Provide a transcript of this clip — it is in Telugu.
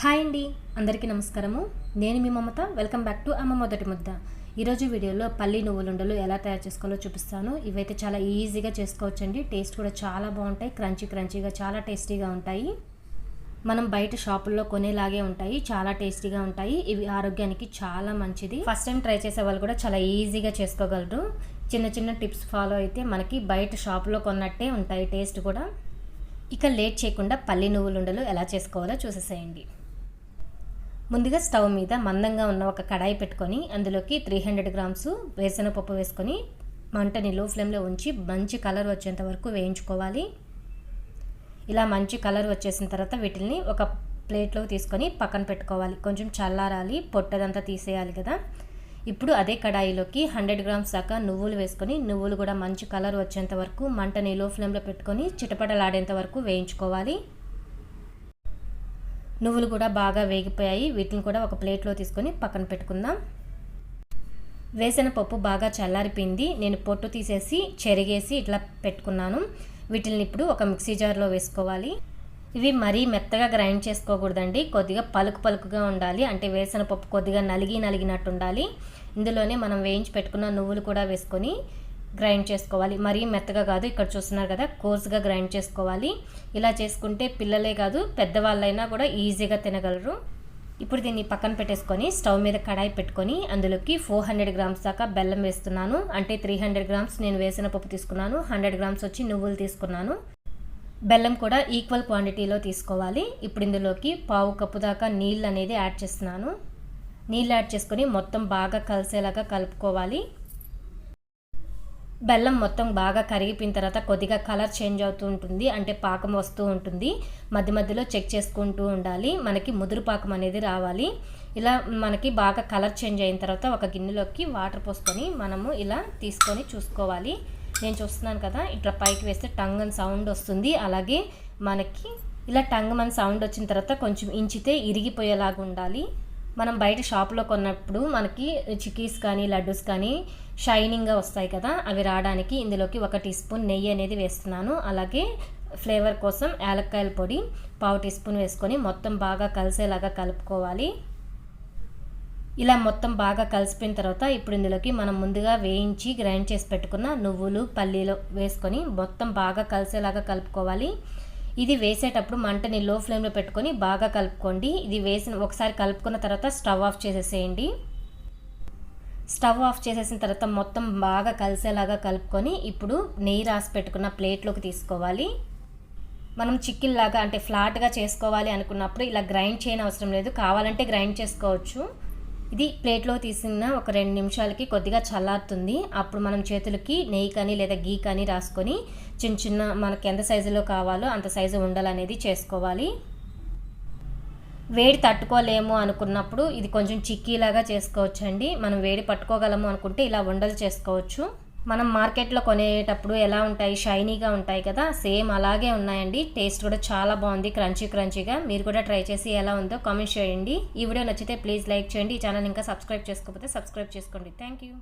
హాయ్ అండి అందరికీ నమస్కారము. నేను మీ మమత వెల్కమ్ బ్యాక్ టు అమ్మ మొదటి ముద్ద. ఈరోజు వీడియోలో పల్లి నువ్వులుండలు ఎలా తయారు చేసుకోవాలో చూపిస్తాను. ఇవైతే చాలా ఈజీగా చేసుకోవచ్చండి. టేస్ట్ కూడా చాలా బాగుంటాయి క్రంచీ క్రంచీగా చాలా టేస్టీగా ఉంటాయి. మనం బయట షాపుల్లో కొనేలాగే ఉంటాయి చాలా టేస్టీగా ఉంటాయి. ఇవి ఆరోగ్యానికి చాలా మంచిది. ఫస్ట్ టైం ట్రై చేసే వాళ్ళు కూడా చాలా ఈజీగా చేసుకోగలరు. చిన్న చిన్న టిప్స్ ఫాలో అయితే మనకి బయట షాపులో కొన్నట్టే ఉంటాయి టేస్ట్ కూడా. ఇక లేట్ చేయకుండా పల్లి నువ్వులు ఉండలు ఎలా చేసుకోవాలో చూసేసేయండి. ముందుగా స్టవ్ మీద మందంగా ఉన్న ఒక కడాయి పెట్టుకొని అందులోకి త్రీ హండ్రెడ్ గ్రామ్స్ వేసనపప్పు వేసుకొని మంటని లో ఫ్లేమ్లో ఉంచి మంచి కలర్ వచ్చేంత వరకు వేయించుకోవాలి. ఇలా మంచి కలర్ వచ్చేసిన తర్వాత వీటిని ఒక ప్లేట్లో తీసుకొని పక్కన పెట్టుకోవాలి. కొంచెం చల్లారాలి పొట్టదంతా తీసేయాలి కదా. ఇప్పుడు అదే కడాయిలోకి హండ్రెడ్ గ్రామ్స్ దాకా నువ్వులు వేసుకొని నువ్వులు కూడా మంచి కలర్ వచ్చేంత వరకు మంటని లో ఫ్లేమ్లో పెట్టుకొని చిటపటలాడేంత వరకు వేయించుకోవాలి. నువ్వులు కూడా బాగా వేగిపోయాయి. వీటిని కూడా ఒక ప్లేట్లో తీసుకొని పక్కన పెట్టుకుందాం. వేసిన పప్పు బాగా చల్లారిపోయింది. నేను పొట్టు తీసేసి చెరిగేసి ఇట్లా పెట్టుకున్నాను. వీటిని ఇప్పుడు ఒక మిక్సీ జార్లో వేసుకోవాలి. ఇవి మరీ మెత్తగా గ్రైండ్ చేసుకోకూడదండి. కొద్దిగా పలుకు పలుకుగా ఉండాలి. అంటే వేసిన పప్పు కొద్దిగా నలిగి నలిగినట్టు ఉండాలి. ఇందులోనే మనం వేయించి పెట్టుకున్న నువ్వులు కూడా వేసుకొని గ్రైండ్ చేసుకోవాలి. మరీ మెత్తగా కాదు ఇక్కడ చూస్తున్నారు కదా కోర్స్గా గ్రైండ్ చేసుకోవాలి. ఇలా చేసుకుంటే పిల్లలే కాదు పెద్దవాళ్ళైనా కూడా ఈజీగా తినగలరు. ఇప్పుడు దీన్ని పక్కన పెట్టేసుకొని స్టవ్ మీద కడాయి పెట్టుకొని అందులోకి ఫోర్ హండ్రెడ్ గ్రామ్స్ దాకా బెల్లం వేస్తున్నాను. అంటే త్రీ హండ్రెడ్ గ్రామ్స్ నేను వేసిన పప్పు తీసుకున్నాను. హండ్రెడ్ గ్రామ్స్ వచ్చి నువ్వులు తీసుకున్నాను. బెల్లం కూడా ఈక్వల్ క్వాంటిటీలో తీసుకోవాలి. ఇప్పుడు ఇందులోకి పావు కప్పు దాకా నీళ్ళు అనేది యాడ్ చేస్తున్నాను. నీళ్ళు యాడ్ చేసుకొని మొత్తం బాగా కలిసేలాగా కలుపుకోవాలి. బెల్లం మొత్తం బాగా కరిగిపోయిన తర్వాత కొద్దిగా కలర్ చేంజ్ అవుతూ ఉంటుంది. అంటే పాకం వస్తూ ఉంటుంది. మధ్య మధ్యలో చెక్ చేసుకుంటూ ఉండాలి. మనకి ముదురు పాకం అనేది రావాలి. ఇలా మనకి బాగా కలర్ చేంజ్ అయిన తర్వాత ఒక గిన్నెలోకి వాటర్ పోసుకొని మనము ఇలా తీసుకొని చూసుకోవాలి. నేను చూస్తున్నాను కదా ఇట్లా పైకి వేస్తే టంగ్ అని సౌండ్ వస్తుంది. అలాగే మనకి ఇలా టంగ్ మన సౌండ్ వచ్చిన తర్వాత కొంచెం ఇంచితే ఇరిగిపోయేలాగా ఉండాలి. మనం బయట షాప్లో కొన్నప్పుడు మనకి చిక్కీస్ కానీ లడ్డూస్ కానీ షైనింగ్గా వస్తాయి కదా అవి రావడానికి ఇందులోకి ఒక టీ స్పూన్ నెయ్యి అనేది వేస్తున్నాను. అలాగే ఫ్లేవర్ కోసం యాలక్కాయల పొడి పావు టీ స్పూన్ వేసుకొని మొత్తం బాగా కలిసేలాగా కలుపుకోవాలి. ఇలా మొత్తం బాగా కలిసిపోయిన తర్వాత ఇప్పుడు ఇందులోకి మనం ముందుగా వేయించి గ్రైండ్ చేసి పెట్టుకున్న నువ్వులు పల్లీలు వేసుకొని మొత్తం బాగా కలిసేలాగా కలుపుకోవాలి. ఇది వేసేటప్పుడు మంటని లో ఫ్లేమ్లో పెట్టుకొని బాగా కలుపుకోండి. ఇది వేసిన ఒకసారి కలుపుకున్న తర్వాత స్టవ్ ఆఫ్ చేసేసేయండి. స్టవ్ ఆఫ్ చేసేసిన తర్వాత మొత్తం బాగా కలిసేలాగా కలుపుకొని ఇప్పుడు నెయ్యి రాసి పెట్టుకున్న ప్లేట్లోకి తీసుకోవాలి. మనం చిక్కిల్లాగా అంటే ఫ్లాట్గా చేసుకోవాలి అనుకున్నప్పుడు ఇలా గ్రైండ్ చేయని అవసరం లేదు. కావాలంటే గ్రైండ్ చేసుకోవచ్చు. ఇది ప్లేట్లో తీసిన ఒక రెండు నిమిషాలకి కొద్దిగా చల్లారుతుంది. అప్పుడు మనం చేతులకి నెయ్యి కానీ లేదా గీ కానీ రాసుకొని చిన్న చిన్న మనకి ఎంత సైజులో కావాలో అంత సైజు ఉండాలనేది చేసుకోవాలి. వేడి తట్టుకోలేము అనుకున్నప్పుడు ఇది కొంచెం చిక్కీలాగా చేసుకోవచ్చండి. మనం వేడి పట్టుకోగలము అనుకుంటే ఇలా ఉండలు చేసుకోవచ్చు. మనం మార్కెట్లో కొనేటప్పుడు ఎలా ఉంటాయి? షైనీగా ఉంటాయి కదా సేమ్ అలాగే ఉన్నాయండి. టేస్ట్ కూడా చాలా బాగుంది క్రంచీ క్రంచీగా. మీరు కూడా ట్రై చేసి ఎలా ఉందో కామెంట్ చేయండి. ఈ వీడియో నచ్చితే ప్లీజ్ లైక్ చేయండి. ఈ ఛానల్ ఇంకా సబ్స్క్రైబ్ చేసుకోకపోతే సబ్స్క్రైబ్ చేసుకోండి. Thank you.